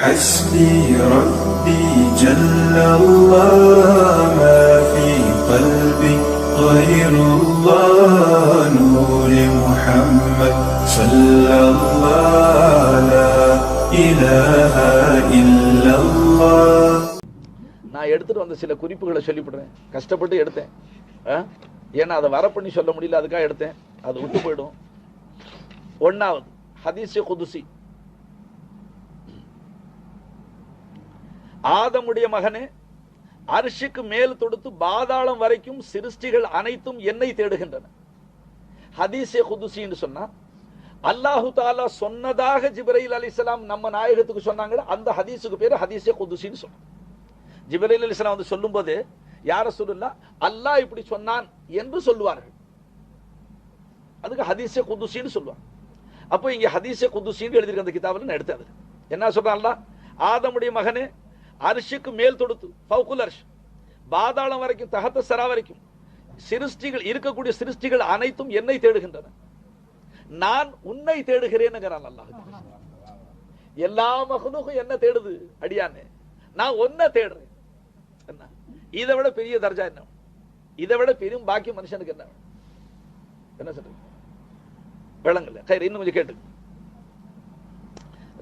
حسبي ربي جل الله ما في قلبي غير الله نور محمد صلى الله لا إله إلا الله நான் எடுத்துட்டு வந்த சில குறிப்புகளை சொல்லிவிடுறேன் கஷ்டப்பட்டு எடுத்தேன் ஆ? ஏன்னா அதை வர பண்ணி சொல்ல முடியல அதுக்காக எடுத்தேன் அது விட்டு போயிடும் ஒன்னாவது ஹதீஸ் குதுசி ஆதமுடைய மகனே அரிசிக்கு மேல் தொடுத்து பாதாளம் வரைக்கும் சிருஷ்டிகள் அனைத்தும் என்னை தேடுகின்றன. ஹதீசே குதுசின்னு சொன்னா அல்லாஹு தாலா சொன்னதாக ஜிப்ரைல் அலிஸ்லாம் நம்ம நாயகத்துக்கு சொன்னாங்க அந்த ஹதீஸுக்கு பேரு ஹதீஸே குதுசின்னு சொன்னான் ஜிப்ரைல் அலிஸ்லாம் வந்து சொல்லும்போது யார சொல்லுல்லா அல்லாஹ் இப்படி சொன்னான் என்று சொல்லுவார்கள். அதுக்கு ஹதீஸே குதுசின்னு சொல்லுவாங்க. அப்போ இங்க ஹதீஸே குதுசின்னு எழுதியிருக்க அந்த கிதாபில் நான் எடுத்தேன் என்ன சொல்றான் ஆதமுடைய மகனே அரிசிக்கு மேல் தொடுத்து ஃபவுகுல் அரிஷ் பாதாளம் வரைக்கும் தகத்த சரா வரைக்கும். சிருஷ்டிகள் இருக்கக்கூடிய சிருஷ்டிகள் அனைத்தும் என்னை தேடுகின்றன. நான் உன்னை தேடுகிறேன் அல்லாஹ். எல்லா மகனுக்கும் என்ன தேடுது? அடியானே நான் ஒன்ன தேடுறேன். என்ன? இதை விட பெரிய தர்ஜா என்ன? இதை விட பெரும் பாக்கி மனுஷனுக்கு என்ன? என்ன சொல்றது? விளங்கல. கயிறு இன்னும் கொஞ்சம் கேட்டு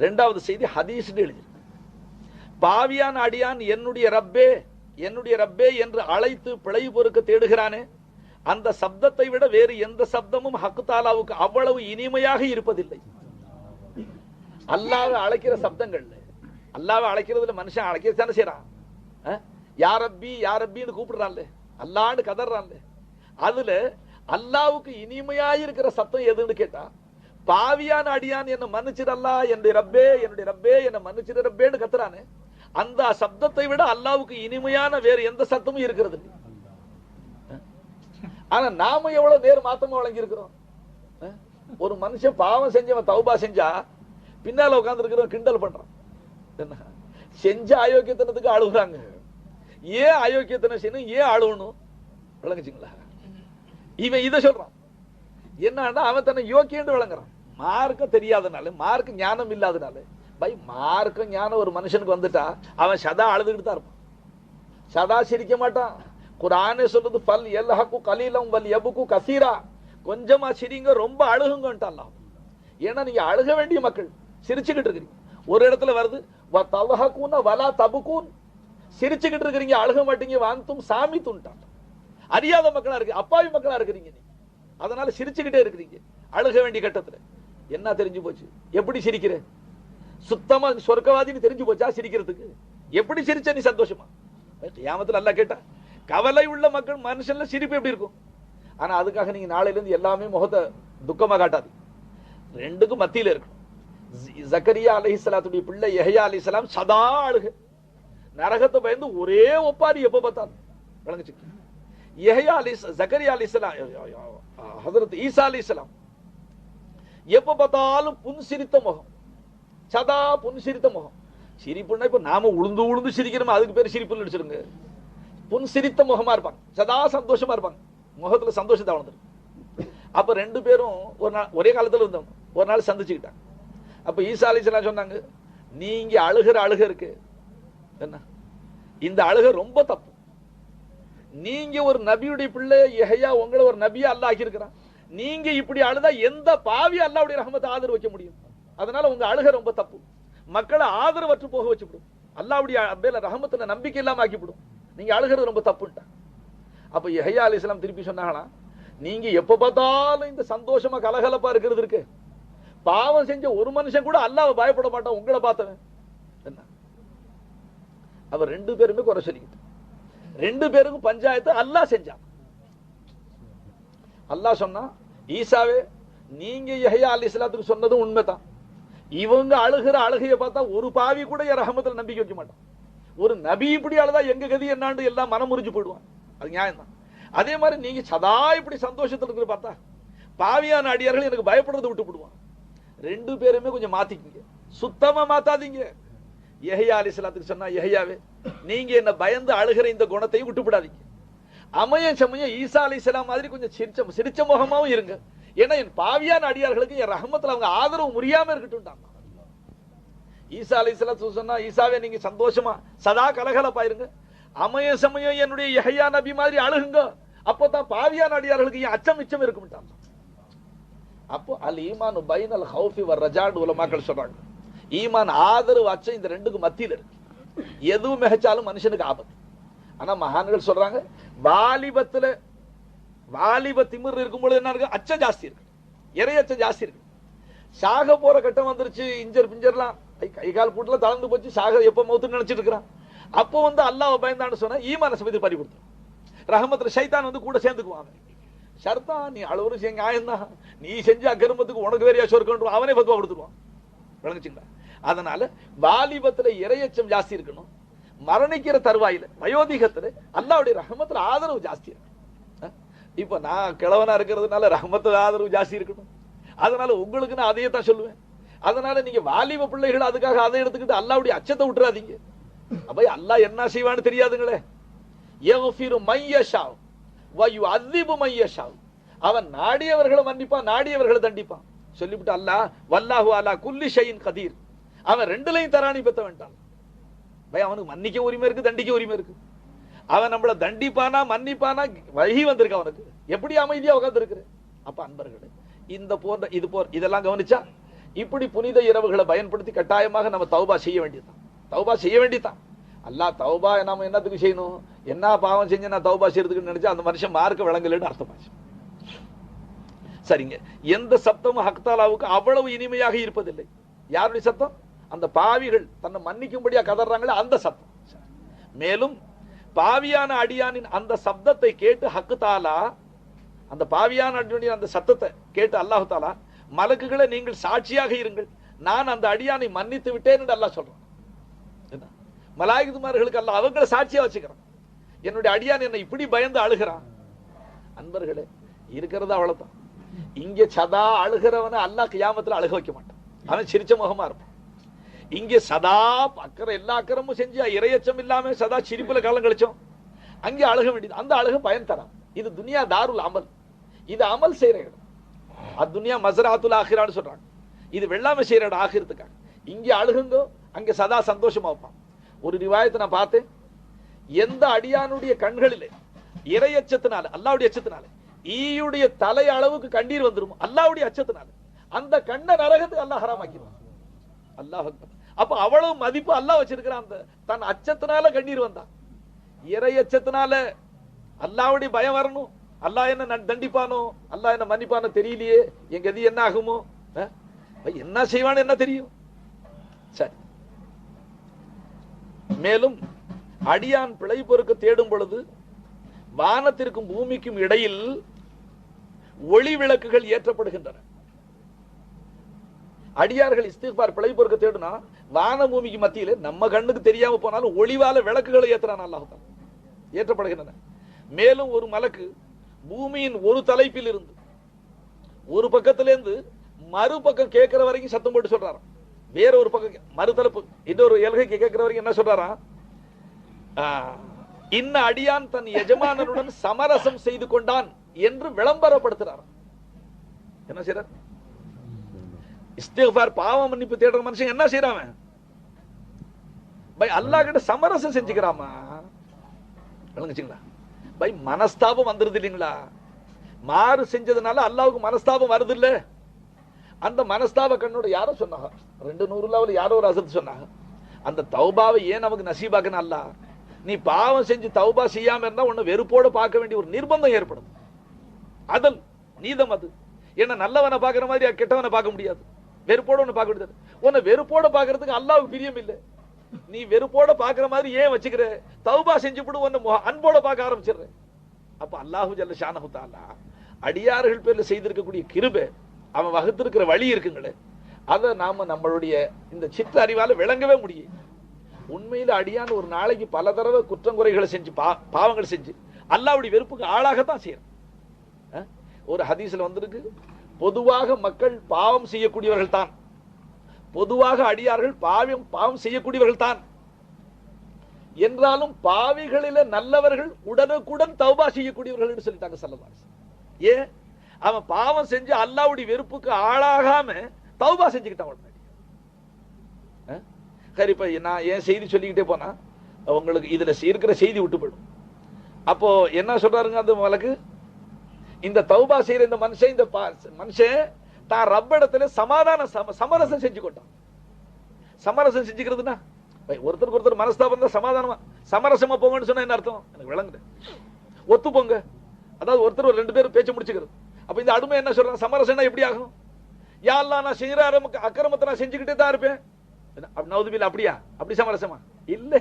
ரெண்டாவது செய்தி ஹதீஸ் எழுதி பாவியான் அடியான் என்னுடைய ரப்பே என்னுடைய ரப்பே என்று அழைத்து பிழை பொறுக்க தேடுகிறானே? அந்த சப்தத்தை விட வேறு எந்த சப்தமும் ஹக்குதாலாவுக்கு அவ்வளவு இனிமையாக இருப்பதில்லை. அல்லாவை அழைக்கிற சப்தங்கள்ல அல்லாவை அழைக்கிறதுல மனுஷன் அழைக்கிறது தானே செய்யறான் யாரப்பி யாரப்பின்னு கூப்பிடுறான்ல. அல்லான்னு கதறான்ல. அதுல அல்லாவுக்கு இனிமையா இருக்கிற சத்தம் எதுன்னு கேட்டா பாவியான அடியான் என்ன மன்னிச்சிடல்லா என்னுடைய ரப்பே என்னுடைய ரப்பே என்ன மன்னிச்சிட ரப்பேன்னு கத்துறானே. அந்த சப்தத்தை விட அல்லாவுக்கு இனிமையான வேறு எந்த சத்தமும் இருக்கிறது? ஆனா நாம எவ்வளவு நேர் மாத்தமா வழங்கி இருக்கிறோம்? ஒரு மனுஷன் பாவம் செஞ்சவன் தௌபா செஞ்சா பின்னால உட்கார்ந்து இருக்கிறவன் கிண்டல் பண்றான். என்ன? செஞ்ச அயோக்கியத்தனத்துக்கு அழுகுறாங்க ஏன் அயோக்கியத்தனம் செய்யணும்? ஏன் அழுகணும் விளங்குச்சுங்களா? இவன் இதை சொல்றான். என்னன்னா அவன் தன்னை யோக்கியன்னு விளங்குறான். மார்க்கம் தெரியாதனால மார்க்க ஞானம் இல்லாதனால. பை மார்க்கம் ஞானம் ஒரு மனுஷனுக்கு வந்துட்டா அவன் சதா அழுதுகிட்டு தான் இருப்பான். சதா சிரிக்க மாட்டான். குரானே சொல்றது பல் எல்லஹக்கு கலீலம் வல் எபுக்கு கசீரா. கொஞ்சமா சிரிங்க ரொம்ப அழுகுங்கன்ட்டான் ஏன்னா நீங்க அழுக வேண்டிய மக்கள் சிரிச்சுக்கிட்டு இருக்கிறீங்க. ஒரு இடத்துல வருது வ தவஹக்கூன வலா தபுக்கூன் சிரிச்சுக்கிட்டு இருக்கிறீங்க அழுக மாட்டீங்க வாந்தும் சாமி துண்டான் அறியாத மக்களா இருக்கு அப்பாவி மக்களா இருக்கிறீங்க நீங்க. அதனால சிரிச்சுக்கிட்டே இருக்கிறீங்க அழுக வேண்டிய கட்டத்துல. என்ன தெரிஞ்சு போச்சு? எப்படி சிரிக்கிறேன் சுத்தமா சொர்க்கவாதின்னு தெரிஞ்சு போச்சா சிரிக்கிறதுக்கு? எப்படி சிரிச்ச நீ சந்தோஷமா? கியாமத்துல நல்லா கேட்டா கவலை உள்ள மக்கள் மனுஷன்ல சிரிப்பு எப்படி இருக்கும்? ஆனா அதுக்காக நீங்க நாளையில இருந்து எல்லாமே முகத்தை துக்கமா காட்டாது. ரெண்டுக்கும் மத்தியில இருக்கும் ஜக்கரியா அலைஹிஸ்ஸலாத்துடைய பிள்ளை யஹ்யா அலிசலாம் சதா அழுக. நரகத்தை பயந்து ஒரே ஒப்பாரி எப்ப பார்த்தாலும் விளங்குச்சு. எஹயா அலி ஜக்கரியா அலிசலாம் ஹஜரத் ஈசா அலைஹிஸ்ஸலாம் எப்ப பார்த்தாலும் புன்சிரித்த முகம். சதா புன்சிரித்த முகம். சிரிப்புன்னா இப்ப நாம உளுந்து உளுந்து சிரிக்கிறோம்? அதுக்கு பேர் சிரிப்புன்னு நினைச்சிருங்க புன்சிரித்த முகமா இருப்பாங்க. சதா சந்தோஷமா இருப்பாங்க. முகத்துல சந்தோஷத்தை வளர்ந்துரும் அப்ப ரெண்டு பேரும் ஒரு நாள் ஒரே காலத்துல இருந்தவங்க. ஒரு நாள் சந்திச்சுக்கிட்டாங்க. அப்ப ஈசா அலிஸ்லாம் சொன்னாங்க நீங்க அழுகிற அழுக இருக்கு. என்ன? இந்த அழுக ரொம்ப தப்பு. நீங்க ஒரு நபியுடைய பிள்ளை எஹையா உங்களை ஒரு நபியா அல்லாஹ் ஆக்கியிருக்கிறான். நீங்க இப்படி அழுதா எந்த பாவி அல்லாவுடைய ரஹமத்தை ஆதரவு வைக்க முடியும்? அதனால உங்க அழுக ரொம்ப தப்பு. மக்களை ஆதரவற்று போக வச்சுவிடும் அல்லாவுடைய மேல ரஹமத்துல நம்பிக்கை இல்லாம ஆக்கிவிடும். நீங்க அழுகிறது ரொம்ப தப்புன்ட்டா. அப்ப ஹையா அலி இஸ்லாம் திருப்பி சொன்னாங்களா? நீங்க எப்ப பார்த்தாலும் இந்த சந்தோஷமா கலகலப்பா இருக்கிறது இருக்கு. பாவம் செஞ்ச ஒரு மனுஷன் கூட அல்லாவை பயப்பட மாட்டான் உங்களை பார்த்தவன். என்ன? அவர் ரெண்டு பேருமே குறை சொல்லிக்கிட்டு. ரெண்டு பேருக்கும் பஞ்சாயத்து அல்லாஹ் செஞ்சான் அல்லாஹ் சொன்னா ஈசாவே நீங்க எஹையா அலி இஸ்லாத்துக்கு சொன்னதும் உண்மைதான். இவங்க அழுகிற அழுகைய பார்த்தா ஒரு பாவி கூட என் ரஹமத்தில் நம்பிக்கை வைக்க மாட்டான். ஒரு நபி இப்படி அழுதா எங்க கதி என்னான்னு எல்லாம் மனம் முறிஞ்சு போயிடுவான். அது நியாயம் தான் அதே மாதிரி நீங்க சதா இப்படி சந்தோஷத்துல இருக்கிற பார்த்தா பாவியான அடியார்கள் எனக்கு பயப்படுறதை விட்டு விடுவான் ரெண்டு பேருமே கொஞ்சம் மாத்திக்கிங்க. சுத்தமா மாத்தாதீங்க. யஹ்யா அலிசலாத்துக்கு சொன்னா எஹையாவே நீங்க என்ன பயந்து அழுகிற இந்த குணத்தையும் விட்டு விடாதீங்க. சமயம் ஈசா அலிஸ்லாம் மாதிரி கொஞ்சம் சிரிச்ச சிரிச்ச முகமாவும் இருங்க. ஏன்னா என் பாவியான அடியார்களுக்கு என் ரஹமத்தில் அவங்க ஆதரவு முறியாம இருக்கட்டும் ஈசா அலைஹிஸ்ஸலாத்து சொன்னா ஈசாவே நீங்க சந்தோஷமா சதா கலகலப்பா இருங்க. அமைய சமயம் என்னுடைய எஹையா நபி மாதிரி அழுகுங்க. அப்போதான் பாவியான அடியார்களுக்கு என் அச்சம் மிச்சம் இருக்கும்ட்டான் அப்போ அல் ஈமான் பைன் அல் ஹவுஃபி வர் ரஜாண்டு உலமாக்கள் சொல்றாங்க. ஈமான் ஆதரவு அச்சம் இந்த ரெண்டுக்கு மத்தியில் இருக்கு. எதுவும் மிகச்சாலும் மனுஷனுக்கு ஆபத்து. ஆனா மகான்கள் சொல்றாங்க வாலிபத்துல வாலிப திமிர் இருக்கும்பொழுது என்ன இருக்கு? அச்சம் ஜாஸ்தி இருக்கு. இறை அச்சம் ஜாஸ்தி இருக்கு. சாக போற கட்டம் வந்துருச்சு இஞ்சர் பிஞ்சர்லாம். கை- கால் கூட்டுல தளர்ந்து போச்சு சாக எப்ப மௌத்துன்னு நினைச்சிட்டு இருக்கிறான். அப்போ வந்து அல்லாஹ் பயந்தான்னு சொன்னா ஈமான சமயத்தில் பறி கொடுத்துரும். ரஹமத்துல சைத்தான் வந்து கூட சேர்ந்துக்குவான் ஷர்த்தா நீ அளவு செய்ய ஆயந்தான் நீ செஞ்ச அக்கிரமத்துக்கு உனக்கு வேற யாச்சும் இருக்கணும் அவனே பத்துவா கொடுத்துருவான். விளங்குச்சுங்களா? அதனால வாலிபத்துல இரையச்சம் ஜாஸ்தி இருக்கணும். மரணிக்கிற தருவாயில வயோதிகத்துல அல்லாவுடைய ரஹமத்துல ஆதரவு ஜாஸ்தி இருக்கு. இப்போ நான் கிழவனா இருக்கிறதுனால ரஹமத்துல ஆதரவு ஜாஸ்தி இருக்கணும் அதனால உங்களுக்கு நான் அதையே தான் சொல்லுவேன். அதனால நீங்க வாலிப பிள்ளைகள் அதுக்காக அதை எடுத்துக்கிட்டு அல்லாவுடைய அச்சத்தை விட்டுறாதீங்க. அப்ப அல்லாஹ் என்ன செய்வான்னு தெரியாதுங்களே. யஃபிரு மையஷாவ் வயு அதிபு மையஷாவ் அவன் நாடியவர்களை மன்னிப்பான் நாடியவர்களை தண்டிப்பான். சொல்லிவிட்டு அல்லாஹ் வல்லாஹு அல்லா குல்லி ஷையின் கதீர். அவன் ரெண்டுலையும் தராணி பெத்த வேண்டான் பய அவனுக்கு மன்னிக்க உரிமை இருக்கு தண்டிக்க உரிமை இருக்கு. அவன் நம்மள தண்டிப்பானா மன்னிப்பானா? வழி வந்திருக்கு அவனுக்கு. எப்படி அமைதியா உட்கார்ந்து இருக்கிற அப்ப அன்பர்களே இந்த போன்ற இது போர் இதெல்லாம் கவனிச்சா இப்படி புனித இரவுகளை பயன்படுத்தி கட்டாயமாக நம்ம தௌபா செய்ய வேண்டியதுதான். தௌபா செய்ய வேண்டியதுதான். அல்லா தௌபா நாம என்னத்துக்கு செய்யணும்? என்ன பாவம் செஞ்சு நான் தௌபா செய்யறதுக்கு நினைச்சா அந்த மனுஷன் மார்க்க விளங்கலன்னு அர்த்தமாச்சு சரிங்க. எந்த சப்தமும் ஹக்தாலாவுக்கு அவ்வளவு இனிமையாக இருப்பதில்லை. யாருடைய சத்தம் அந்த பாவிகள் தன்னை மன்னிக்கும்படியா கதறாங்களே அந்த சத்தம் மேலும் பாவியான அடியானின் அந்த சப்தத்தை கேட்டு ஹக்கு தாலா அந்த பாவியான அடியானின் அந்த சத்தத்தை கேட்டு அல்லாஹு தாலா மலக்குகளை நீங்கள் சாட்சியாக இருங்கள். நான் அந்த அடியானை மன்னித்து விட்டேன் என்று அல்லாஹ் சொல்றான். என்ன? மலாயுதுமார்களுக்கு அல்லாஹ் அவங்கள சாட்சியா வச்சுக்கிறான். என்னுடைய அடியான் என்னை இப்படி பயந்து அழுகிறான். அன்பர்களே இருக்கிறது அவ்வளவுதான். இங்க சதா அழுகிறவனை அல்லாஹ் கியாமத்துல அழுக வைக்க மாட்டான். அவன் சிரிச்ச முகமா இருப்பான். இங்க சதா அக்கறை எல்லா அக்கறமும் செஞ்சு இரையச்சம் இல்லாம சதா சிரிப்புல காலம் கழிச்சோம். அங்கே அழுக வேண்டியது. அந்த அழகு பயன் தரான் இது துனியா தாருல் அமல். இது அமல் செய்யற இடம். அது துனியா மசராத்துல் ஆகிறான்னு சொல்றாங்க. இது வெள்ளாமை செய்யற இடம் ஆகிறதுக்காக இங்க அழுகுங்கோ அங்க சதா சந்தோஷமா வைப்பான் ஒரு ரிவாயத்தை நான் பார்த்தேன். எந்த அடியானுடைய கண்களிலே இரையச்சத்தினால அல்லாவுடைய அச்சத்தினால ஈயுடைய தலை அளவுக்கு கண்ணீர் வந்துடும் அல்லாவுடைய அச்சத்தினால அந்த கண்ண நரகத்துக்கு அல்லாஹ் ஹராமாக்கிடுவான். அல்லாஹ் அக்பர். அப்ப அவ்வளவு மதிப்பு அல்லாஹ் வச்சிருக்கிறான் அந்த தன் அச்சத்தினால கண்ணீர் வந்தான். இறை அச்சத்தினால அல்லாவுடைய பயம் வரணும். அல்லாஹ் என்ன தண்டிப்பானோ? அல்லாஹ் என்ன மன்னிப்பானோ தெரியலையே. எங்க கதி என்ன ஆகுமோ? என்ன செய்வான்னு என்ன தெரியும்? சரி. மேலும் அடியான் பிழை பொறுக்க தேடும் பொழுது வானத்திற்கும் பூமிக்கும் இடையில் ஒளி விளக்குகள் ஏற்றப்படுகின்றன. அடியார்கள் இஸ்திஃபார் பிழை பொறுக்க தேடுனா வான பூமிக்கு மத்தியில நம்ம கண்ணுக்கு தெரியாம போனாலும் ஒளிவால விளக்குகளை ஏற்றுறான் அல்லாஹ் ஏற்றப்படுகின்றன. மேலும் ஒரு மலக்கு பூமியின் ஒரு தலைப்பில் இருந்து ஒரு பக்கத்துல இருந்து மறுபக்கம் கேட்கிற வரைக்கும் சத்தம் போட்டு சொல்றாராம். வேற ஒரு பக்கம் மறுதலப்பு இன்னொரு எல்கைக்கு கேட்கிற வரைக்கும் என்ன சொல்றாராம்? ஆஹ், இன்ன அடியான் தன் எஜமானனுடன் சமரசம் செய்து கொண்டான் என்று விளம்பரப்படுத்துறார் என்ன செய்யறார் இஸ்திஃபார் பாவ மன்னிப்பு தேடுற மனுஷன் என்ன செய்யறான் அவன்? பை அல்லாஹ் கிட்ட சமரசம் செஞ்சுக்கிறாமா? விளங்குச்சிங்களா? பை மனஸ்தாபம் வந்துருது இல்லைங்களா? மாறு செஞ்சதுனால அல்லாவுக்கு மனஸ்தாபம் வருது இல்ல அந்த மனஸ்தாப கண்ணோட யாரோ சொன்னாங்க. ரெண்டு நூறுலாவில் யாரோ ஒரு அசத்து சொன்னாங்க. அந்த தௌபாவை ஏன் நமக்கு நசீபாக்கணும் அல்ல நீ பாவம் செஞ்சு தௌபா செய்யாம இருந்தா உன்னை வெறுப்போட பார்க்க வேண்டிய ஒரு நிர்பந்தம் ஏற்படும். அதல் நீதம் அது. என்ன நல்லவனை பார்க்குற மாதிரி கெட்டவனை பார்க்க முடியாது. வெறுப்போட ஒன்று பார்க்க முடியாது. உன்னை வெறுப்போட பார்க்கறதுக்கு அல்லாவுக்கு பிரியம் இல்லை நீ வெறுப்போட பாக்குற மாதிரி ஏன் வச்சுக்கிற? தௌபா செஞ்சு விடு அன்போட பார்க்க ஆரம்பிச்சிடுற அப்ப அல்லாஹு ஜல்ல ஷானஹு அடியார்கள் பேர்ல செய்திருக்கக்கூடிய கிருபை அவன் வகுத்திருக்கிற வழி இருக்குங்களே அதை நாம நம்மளுடைய இந்த சித்த அறிவால விளங்கவே முடியும். உண்மையில அடியான் ஒரு நாளைக்கு பல தடவை குற்றங்குறைகளை செஞ்சு பா பாவங்கள் செஞ்சு அல்லாவுடைய வெறுப்புக்கு ஆளாகத்தான் செய்யறான். ஒரு ஹதீஸ்ல வந்திருக்கு பொதுவாக மக்கள் பாவம் செய்யக்கூடியவர்கள் தான் பொதுவாக அடியார்கள் பாவம் பாவம் செய்யக்கூடியவர்கள் தான் என்றாலும் பாவிகளில நல்லவர்கள் உடனுக்குடன் தௌபா செய்யக்கூடியவர்கள் என்று சொல்லிட்டாங்க சல்லல்லாஹு ஏன் அவன் பாவம் செஞ்சு அல்லாவுடைய வெறுப்புக்கு ஆளாகாம தௌபா செஞ்சுக்கிட்டான் உடனே சரி நான் ஏன் செய்தி சொல்லிக்கிட்டே போனா உங்களுக்கு இதுல இருக்கிற செய்தி விட்டு போயிடும். அப்போ என்ன சொல்றாருங்க அந்த வழக்கு? இந்த தௌபா செய்யற இந்த மனுஷன் இந்த மனுஷன் தான் ரப்பிடத்துல சமாதான சம- சமரசம் செஞ்சு கொண்டான். சமரசம் செஞ்சுக்கிறதுனா ஒருத்தருக்கு ஒருத்தர் மனஸ்தாபம் தான் சமாதானமா. சமரசமா போங்கன்னு சொன்னா என்ன அர்த்தம்? எனக்கு விளங்குது. ஒத்து போங்க அதாவது ஒருத்தர் ஒரு ரெண்டு பேரும் பேச்சு முடிச்சுக்கிறது. அப்ப இந்த அடிமை என்ன சொல்றாங்க சமரசம்னா எப்படி ஆகும்? யாரெல்லாம் நான் செய்யற அக்கிரமத்தை நான் செஞ்சுக்கிட்டே தான் இருப்பேன். நவுதுபில் அப்படியா? அப்படி சமரசமா? இல்ல.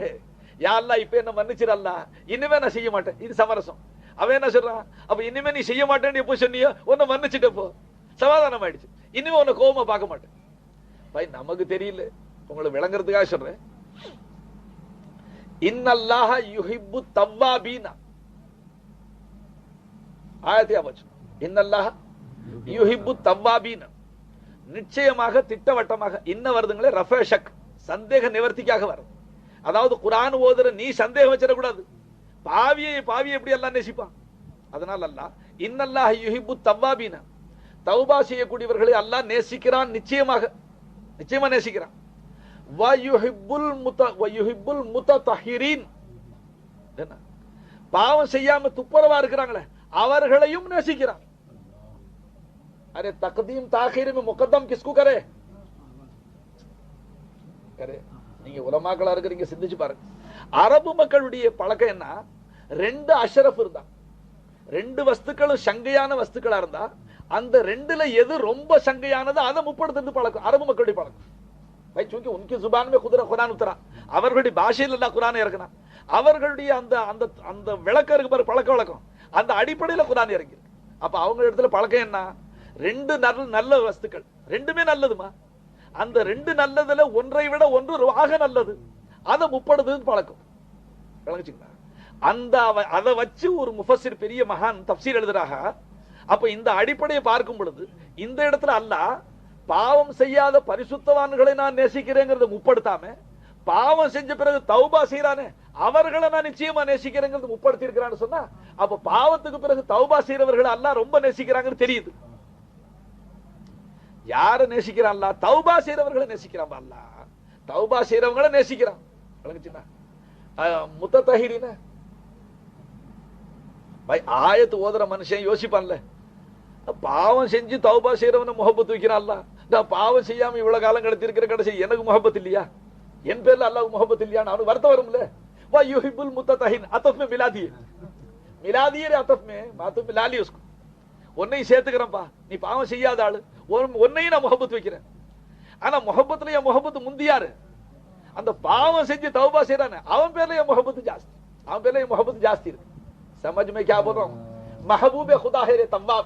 யாரெல்லாம் இப்ப என்ன மன்னிச்சிடல்லா இனிமே நான் செய்ய மாட்டேன். இது சமரசம். அவன் என்ன சொல்றான்? அப்ப இனிமே நீ செய்ய மாட்டேன்னு எப்போ சொன்னியோ? உன்னை மன்னிச்சுட்ட போ. சமாதானம் ஆயிடுச்சு இனிமே உன்னை கோபமா பார்க்க மாட்டேன். பை நமக்கு தெரியல. உங்களை விளங்குறதுக்காக சொல்றேன். இன்னல்லாஹ யுஹிப்பு தவ்வாபீனா. ஆயத்தியா போச்சு இன்னல்லாஹ யுஹிப்பு தவ்வாபீனா. நிச்சயமாக திட்டவட்டமாக இன்ன வருதுங்களே ரஃபேஷக் சந்தேக நிவர்த்திக்காக வரும் அதாவது குரான் ஓதுற நீ சந்தேகம் வச்சிடக்கூடாது. பாவியை பாவியை எப்படி எல்லாம் நேசிப்பான்? அதனால அல்ல இன்னல்லாஹ் யுஹிப்பு தவ்வாபீனா. தௌபா செய்யக்கூடியவர்களை அல்லாஹ் நேசிக்கிறான் நிச்சயமாக. நிச்சயமா நேசிக்கிறான். பாவம் செய்யாம துப்புரவா இருக்கிறாங்களே அவர்களையும் நேசிக்கிறான். அரே தக்தீம் தாகிர் முகத்தம் கிஸ்கு கரே. கரே நீங்க உலமாக்களா இருக்கிறீங்க சிந்திச்சு பாருங்க. அரபு மக்களுடைய பழக்கம் என்ன? ரெண்டு அஷரப் இருந்தா ரெண்டு வஸ்துக்களும் சங்கையான வஸ்துக்களா இருந்தா அந்த ரெண்டுல எது ரொம்ப சங்கையானது அதை முப்படுத்து பழக்கம். அரபு மக்களுடைய பழக்கம். வை சூங்கி உன்கி சுபான்மே குதிரை குரான் உத்தரா. அவர்களுடைய பாஷையில் தான் குரான் இறக்குனா அவர்களுடைய அந்த அந்த அந்த விளக்கம் இருக்கு பாரு பழக்க வழக்கம். அந்த அடிப்படையில் குரான் இறங்கி அப்ப அவங்க இடத்துல பழக்கம் என்ன? ரெண்டு நல்ல நல்ல வஸ்துக்கள். ரெண்டுமே நல்லதுமா? அந்த ரெண்டு நல்லதுல ஒன்றை விட ஒன்று ஆக நல்லது. அதை முப்படுதுன்னு பழக்கம். விளங்குச்சுங்களா? அந்த அதை வச்சு ஒரு முஃபசிர் பெரிய மகான் தப்சீர் எழுதுறாக அப்ப இந்த அடிப்படையை பார்க்கும் பொழுது இந்த இடத்துல அல்ல பாவம் செய்யாத பரிசுத்தவான்களை நான் நேசிக்கிறேங்கிறத முப்படுத்தாம பாவம் செஞ்ச பிறகு தௌபா செய்யறானே அவர்களை நான் நிச்சயமா நேசிக்கிறேங்கிறது முப்படுத்தி இருக்கிறான்னு சொன்னா அப்ப பாவத்துக்கு பிறகு தௌபா செய்யறவர்கள் அல்லாஹ் ரொம்ப நேசிக்கிறாங்கன்னு தெரியுது. யார நேசிக்கிறான் தௌபா செய்யறவர்களை நேசிக்கிறான் அல்ல. தௌபா செய்யறவங்களை நேசிக்கிறான். விளங்குச்சுன்னா. முத்த தகிரின ஆயத்து ஓதுற மனுஷன் யோசிப்பான்ல. பாவம் செஞ்சு தௌபா செய்யறவன முகப்பத்து வைக்கிறான்ல நான் பாவம் செய்யாம இவ்வளவு காலம் கடத்திருக்கிற கடைசி எனக்கு முகப்பத் இல்லையா என் பேர்ல அல்லாஹ் முகப்பத் இல்லையான்னு அவனுக்கு வருத்தம் வரும்ல வா யுஹிபுல் முத்தஹின் அத்தஃப் மே மிலாதி மிலாதி ரே அத்தஃப் மே மாத்து மிலாலி உஸ்கு உன்னையும் சேர்த்துக்கிறேன்ப்பா நீ பாவம் செய்யாத ஆளு உன்- உன்னையும் நான் முகப்பத் வைக்கிறேன் ஆனா முகப்பத்துல என் முகப்பத்து முந்தியாரு அந்த பாவம் செஞ்சு தௌபா செய்யறானே அவன் பேர்ல என் முகப்பத்து ஜாஸ்தி அவன் பேர்ல என் முகப்பத்து ஜாஸ்தி இருக்கு समझ में क्या बोल रहा हूं महबूब खुदा है रे तव्वाब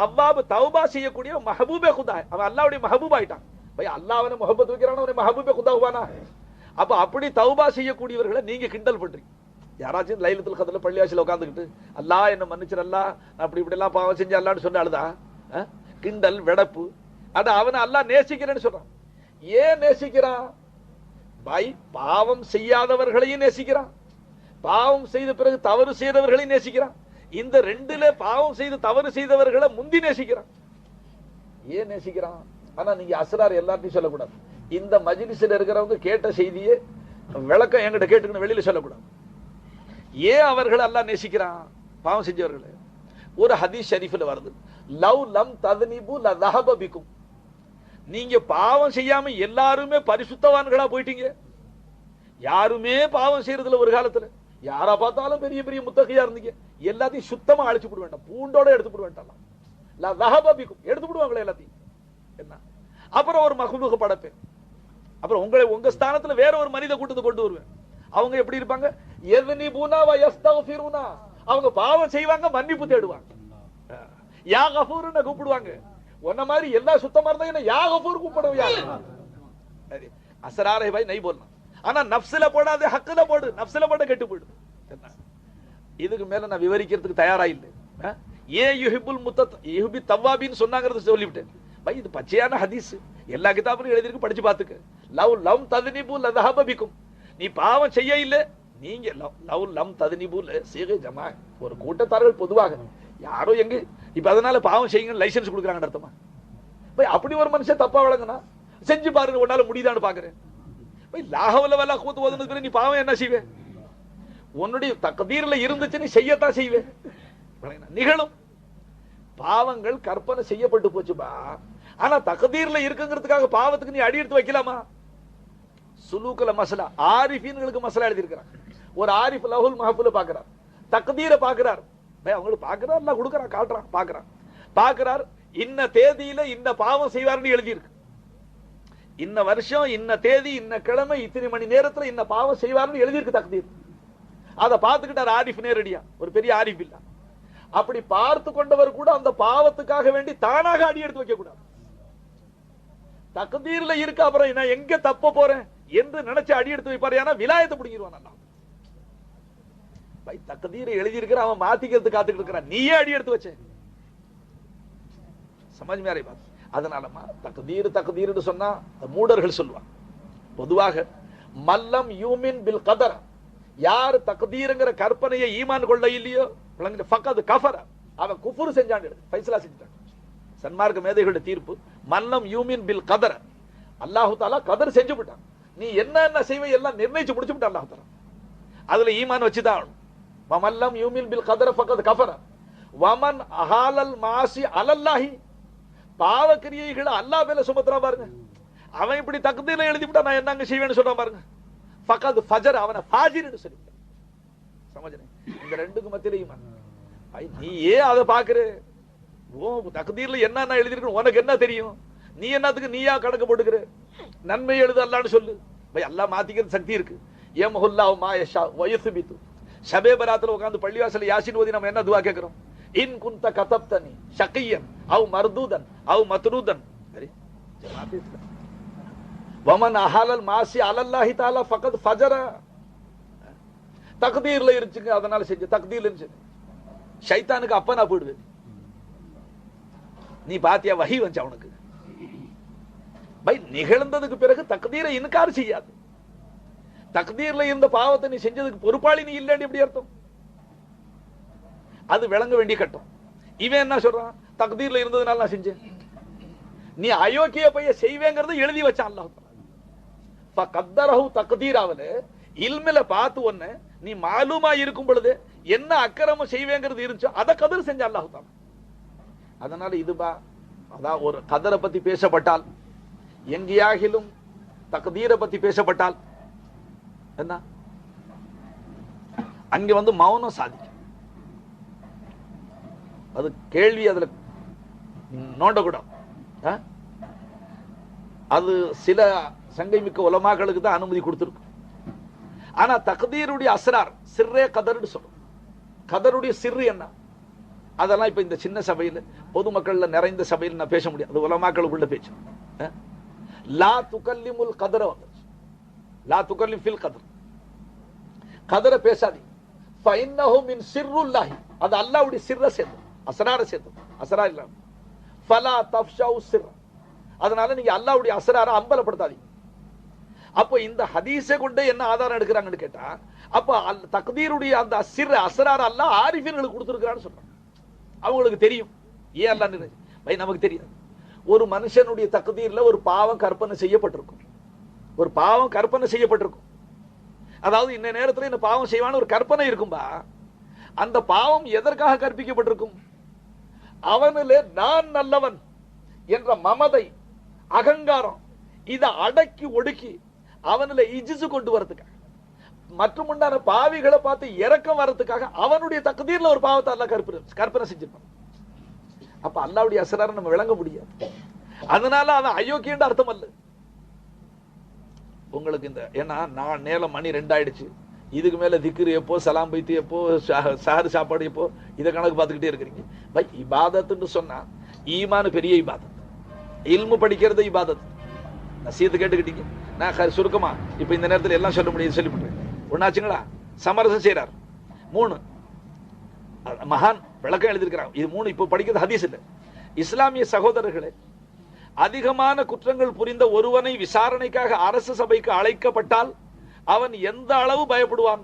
தவ்வாபு தௌபா செய்யக்கூடிய மஹபூபே குதா. அவன் அல்லாவுடைய மஹபூப் ஆயிட்டான் பை அல்லாஹ் அவனை முகப்பத் வைக்கிறான் அவனை மஹபூபே குதாவானா அப்ப அப்படி தௌபா செய்யக்கூடியவர்களை நீங்க கிண்டல் பண்றீங்க. யாராச்சும் லைலத்தில் கதில் பள்ளியாசில உட்காந்துக்கிட்டு அல்லா என்ன மன்னிச்சிரு நான் அப்படி இப்படி எல்லாம் பாவம் செஞ்சு அல்லான்னு சொன்ன கிண்டல் வெடப்பு. அட அவனை அல்லாஹ் நேசிக்கிறேன்னு சொல்றான். ஏன் நேசிக்கிறான்? பை பாவம் செய்யாதவர்களையும் நேசிக்கிறான். பாவம் செய்த பிறகு தவறு செய்தவர்களையும் நேசிக்கிறான். இந்த ரெண்டுல பாவம் செய்து தவறு செய்தவர்களை முந்தி நேசிக்கிறான். ஏன் நேசிக்கிறான்? ஆனா நீங்க அசரார் எல்லாத்தையும் சொல்லக்கூடாது. இந்த மஜிலிசில் இருக்கிறவங்க கேட்ட செய்தியே விளக்கம் என்கிட்ட கேட்டுக்கணும் வெளியில சொல்லக்கூடாது. ஏன் அவர்கள் எல்லாம் நேசிக்கிறான்? பாவம் செஞ்சவர்களை. ஒரு ஹதீஸ் ஷரீஃப்ல வருது. லவ் லம் ததனிபு லதஹப பிக்கும். நீங்க பாவம் செய்யாம எல்லாருமே பரிசுத்தவான்களா போயிட்டீங்க. யாருமே பாவம் செய்யறதுல ஒரு காலத்துல. யாரா பார்த்தாலும் பெரிய பெரிய முத்தகையா இருந்தீங்க. எல்லாத்தையும் சுத்தமா அழைச்சு விட வேண்டாம் பூண்டோட எடுத்து விட வேண்டாம் எடுத்து விடுவாங்களே எல்லாத்தையும். என்ன? அப்புறம் ஒரு மகமுக படைப்பேன் அப்புறம் உங்களை உங்க ஸ்தானத்துல வேற ஒரு மனித கூட்டத்தை கொண்டு வருவேன். அவங்க எப்படி இருப்பாங்க? எதுனிபுனா வயஸ்தகுஃபிருனா அவங்க பாவம் செய்வாங்க மன்னிப்பு தேடுவாங்க. யா கஃபூர்னு கூப்பிடுவாங்க. உன்ன மாதிரி எல்லா சுத்தமா இருந்தா என்ன யா கஃபூர் கூப்பிடுவோம் யாரு? சரி. அசராரே பாய் நை போடலாம் ஆனா நப்சில போடாத ஹக்குல போடு. நப்சில போட கெட்டு போயிடும். இதுக்கு மேல நான் விவரிக்கிறதுக்கு தயாரா இல்லை. ஏன் யுஹிபுல் முத்த யுஹிபி தவ்வாபின்னு சொன்னாங்கிறத சொல்லிவிட்டேன். பை இது பச்சையான ஹதீஸ். எல்லா கிதாபிலும் எழுதிருக்கு படிச்சு பாத்துக்க லவ் லம் ததுனிபு லதஹபபிக்கும் நீ பாவம் செய்ய இல்ல நீங்க லவ் லவ் லம் ததுனிபு சீகை ஜமா. ஒரு கூட்டத்தார்கள் பொதுவாக யாரோ எங்க இப்ப அதனால பாவம் செய்யுங்க லைசென்ஸ் கொடுக்குறாங்கன்னு அர்த்தமா? பை அப்படி ஒரு மனுஷன் தப்பா வழங்கினா செஞ்சு பாருங்க உன்னால முடியுதான்னு பாக்குறேன். லாகவல வலா கூத்து ஓதுனது பிறகு நீ பாவம் என்ன செய்வே? உன்னுடைய தக்கதீர்ல இருந்துச்சு நீ செய்யத்தான் செய்வே. நிகழும். பாவங்கள் கற்பனை செய்யப்பட்டு போச்சுப்பா. ஆனா தகதீர்ல இருக்குங்கிறதுக்காக பாவத்துக்கு நீ அடி எடுத்து வைக்கலாமா? சுலூக்கல மசலா ஆரிஃபீன்களுக்கு மசலா எழுதியிருக்கிறான். ஒரு ஆரிஃப் லஹுல் மஹபுல பாக்குறார் தக்தீர பாக்குறார் அவங்களுக்கு பாக்குறாரு எல்லாம் கொடுக்குறான் காட்டுறான் பாக்குறான் பாக்குறார் இன்ன தேதியில இந்த பாவம் செய்வார்னு எழுதியிருக்கு. இன்ன வருஷம் இன்ன தேதி இன்ன கிழமை இத்தனை மணி நேரத்துல இன்ன பாவம் செய்வார்னு எழுதியிருக்கு தக்தீர். அதை பார்த்துக்கிட்டார் ஆரிஃப் நேரடியா. ஒரு பெரிய ஆரிஃப் இல்ல. அப்படி பார்த்து கொண்டவர் கூட அந்த பாவத்துக்காக வேண்டி தானாக அடி எடுத்து வைக்க கூடாது. தக்தீர்ல இருக்க அப்புறம் நான் எங்க தப்ப போறேன் என்று நினைச்சு அடி எடுத்து வைப்பாரு. ஏன்னா விலாயத்தை பிடிங்கிடுவான் நல்லா பை எழுதி அவன் மாத்திக்கிறது காத்துக்கிட்டு இருக்கிறான். நீயே அடி எடுத்து வச்ச. சமாஜ் மேரை பார்த்து. அதனாலமா தக்கதீர் தக்கதீர்னு சொன்னா மூடர்கள் சொல்லுவாங்க. பொதுவாக மல்லம் யூமின் பில் கதர். யார் தகதீருங்கிற கற்பனையை ஈமான் கொள்ள இல்லையோ பக்கத்து கஃபர. அவன் குஃபுர் செஞ்சான் ஃபைசலா செஞ்சுட்டான். சன்மார்க்க மேதைகளுடைய தீர்ப்பு மல்லம் யூமின் பில் கதர். அல்லாஹு தாலா கதர் செஞ்சு விட்டான். நீ என்ன என்ன செய்வை எல்லாம் நிர்ணயிச்சு முடிச்சு விட்டான் அல்லாஹு தாலா அதுல ஈமான் வச்சுதான் மல்லம் யூமின் பில் கதர பக்கத்து கஃபர. வமன் அஹாலல் மாசி அலல்லாஹி பாவ அல்லா அல்லாஹ் மேல சுமத்துறான் பாருங்க. அவன் இப்படி தகுதியில எழுதி விட்டா நான் என்னங்க செய்வேன்னு சொல்றான் பாருங்க. பக்கத்து ஃபஜர் அவனை ஃபாஜிர்னு சொல்லி. சமஜனே இந்த ரெண்டுக்கு மத்தியில ஐ, நீ ஏன் அதை பாக்குற ஓ தகுதியில என்னென்ன எழுதிருக்கு உனக்கு என்ன தெரியும்? நீ என்னத்துக்கு நீயா கணக்கு போட்டுக்கிற? நன்மை எழுது அல்லான்னு சொல்லு. பை அல்லாஹ் மாத்திக்கிறது சக்தி இருக்கு. ஏமஹுல்லா மா வயசு பித்து ஷபே பராத்துல உட்காந்து பள்ளிவாசல யாசின் ஓதி நம்ம என்ன துவா கேட்கிறோம்? இன் குந்த கதப்தனி ஷக்கியன் அவு மர்தூதன் அவு மத்ரூதன் சரி வமன் அஹாலல் மாசி அலல்லாஹி தாலா ஃபகத் ஃபஜர தக்தீர்ல இருந்துச்சுங்க அதனால செஞ்சு தக்தீர்ல இருந்துச்சு ஷைத்தானுக்கு அப்ப நான் போயிடுவேன் நீ பாத்தியா வகி வந்துச்சு அவனுக்கு பை நிகழ்ந்ததுக்கு பிறகு தக்தீரை இன்கார் செய்யாது தக்தீர்ல இருந்த பாவத்தை நீ செஞ்சதுக்கு பொறுப்பாளி நீ இல்லைன்னு எப்படி அர்த்தம் அது விளங்க வேண்டிய கட்டம். இவன் என்ன சொல்றான்? தகுதியில் இருந்ததுனால நான் செஞ்சேன். நீ அயோக்கிய பைய செய்வேங்கிறது எழுதி வச்சான் அல்லாஹ் கத்தரகு தகுதீராவது இல்மில பார்த்து ஒண்ணு நீ மாலுமா இருக்கும் பொழுது என்ன அக்கிரமம் செய்வேங்கிறது இருந்துச்சோ அதை கதிர் செஞ்ச அல்லாஹு தாலா அதனால இதுபா அதான் ஒரு கதரை பத்தி பேசப்பட்டால் எங்கேயாகிலும் தகதீரை பத்தி பேசப்பட்டால் என்ன? அங்க வந்து மௌனம் சாதிக்கும். அது கேள்வி அதுல நோண்டக்கூடாது. அது சில சங்கை மிக்க உலமாக்களுக்கு தான் அனுமதி கொடுத்திருக்கு. ஆனா தகதீருடைய அஸ்ரார் சிர்ரே கதர்னு சொல்லும் கதருடைய சிறு என்ன? அதெல்லாம் இப்ப இந்த சின்ன சபையில பொதுமக்கள்ல நிறைந்த சபையில் நான் பேச முடியாது. உலமாக்களுக்குள்ள பேச்சு. ஆ? லா துகல்லிமுல் கதரை வந்துச்சு லா துகல்லிம் ஃபில் கதர். கதரை பேசாதீங்க. மின் சிர்ருல்லாஹி. அது அல்லாவுடைய சிர்ர சேர்ந்தது. அசரார சேர்த்து அசரா இல்லாம. ஃபலா தஃப்ஷவு சிர் அதனால நீங்க அல்லாவுடைய அசரார அம்பலப்படுத்தாதீங்க. அப்போ இந்த ஹதீஸை கொண்டு என்ன ஆதாரம் எடுக்கிறாங்கன்னு கேட்டா அப்போ அல் தக்தீருடைய அந்த சிர் அஸ்ரார் அல்ல ஆரிஃபின்களுக்கு கொடுத்துருக்கிறான்னு சொல்றாங்க. அவங்களுக்கு தெரியும். ஏன் அல்ல பை நமக்கு தெரியாது. ஒரு மனுஷனுடைய தகுதியில் ஒரு பாவம் கற்பனை செய்யப்பட்டிருக்கும். ஒரு பாவம் கற்பனை செய்யப்பட்டிருக்கும். அதாவது இந்த நேரத்தில் இந்த பாவம் செய்வான்னு ஒரு கற்பனை இருக்கும்பா. அந்த பாவம் எதற்காக கற்பிக்கப்பட்டிருக்கும்? அவனிலே நான் நல்லவன் என்ற மமதை அகங்காரம் இதை அடக்கி ஒடுக்கி அவனில் இஜிசு கொண்டு வரதுக்காக மற்றும் உண்டான பாவிகளை பார்த்து இறக்கம் வர்றதுக்காக அவனுடைய தகுதியில் ஒரு பாவத்தை அல்ல கற்பனை கற்பனை செஞ்சிருப்பான். அப்ப அல்லாவுடைய அசரார நம்ம விளங்க முடியாது. அதனால அவன் அயோக்கியன்ற அர்த்தம் அல்ல. உங்களுக்கு இந்த ஏன்னா நான் நேரம் மணி ரெண்டாயிடுச்சு. இதுக்கு மேலே திக்ரு எப்போ சலாம் பைத்து எப்போ சா- சாறு சாப்பாடு எப்போ இதை கணக்கு பார்த்துக்கிட்டே இருக்கிறீங்க. பை இபாதத்துன்னு சொன்னா ஈமான் பெரிய இபாதத். இல்மு படிக்கிறது இபாதத். நசீத்து கேட்டுக்கிட்டீங்க. நான் க- சுருக்கமா இப்போ இந்த நேரத்தில் எல்லாம் சொல்ல முடியும் சொல்லி பண்றேன் ஒன்னாச்சுங்களா சமரசம் செய்கிறார் மூணு மகான் விளக்கம் எழுதியிருக்கிறாங்க. இது மூணு இப்போ படிக்கிறது ஹதீஸ் இல்லை. இஸ்லாமிய சகோதரர்களே அதிகமான குற்றங்கள் புரிந்த ஒருவனை விசாரணைக்காக அரசு சபைக்கு அழைக்கப்பட்டால் அவன் எந்த அளவு பயப்படுவான்?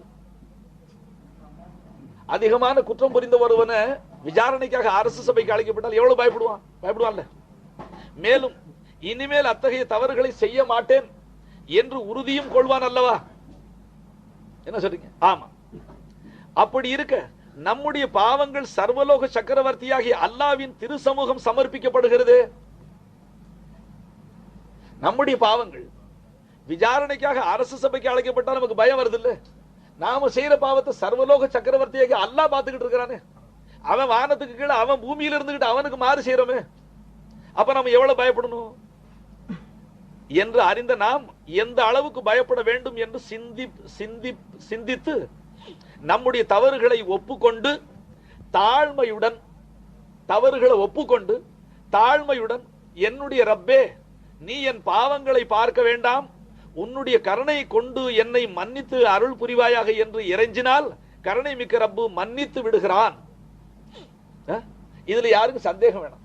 அதிகமான குற்றம் புரிந்த ஒருவனை விசாரணைக்காக அரசு சபைக்கு அழைக்கப்பட்டால் எவ்வளவு பயப்படுவான்? பயப்படுவான்ல. மேலும் இனிமேல் அத்தகைய தவறுகளை செய்ய மாட்டேன் என்று உறுதியும் கொள்வான் அல்லவா? என்ன சொல்றீங்க? ஆமா. அப்படி இருக்க நம்முடைய பாவங்கள் சர்வலோக சக்கரவர்த்தியாகிய அல்லாவின் திருசமூகம் சமர்ப்பிக்கப்படுகிறது. நம்முடைய பாவங்கள் விசாரணைக்காக அரசு சபைக்கு அழைக்கப்பட்டா நமக்கு பயம் வருது இல்ல நாம செய்யற பாவத்தை சர்வலோக சக்கரவர்த்தியாக அல்லாஹ் பார்த்துக்கிட்டு இருக்கிறானே. அவன் வானத்துக்கு கீழே அவன் பூமியில இருந்துகிட்டு அவனுக்கு மாறு செய்யறோமே. அப்ப நம்ம எவ்வளவு பயப்படணும்? என்று அறிந்த நாம் எந்த அளவுக்கு பயப்பட வேண்டும் என்று சிந்தி சிந்தி சிந்தித்து நம்முடைய தவறுகளை ஒப்புக்கொண்டு தாழ்மையுடன் தவறுகளை ஒப்புக்கொண்டு தாழ்மையுடன் என்னுடைய ரப்பே நீ என் பாவங்களை பார்க்க வேண்டாம் உன்னுடைய கருணை கொண்டு என்னை மன்னித்து அருள் புரிவாயாக என்று இறைஞ்சினால் கருணை மிக்க ரப்பு மன்னித்து விடுகிறான். இதுல யாருக்கும் சந்தேகம் வேணாம்.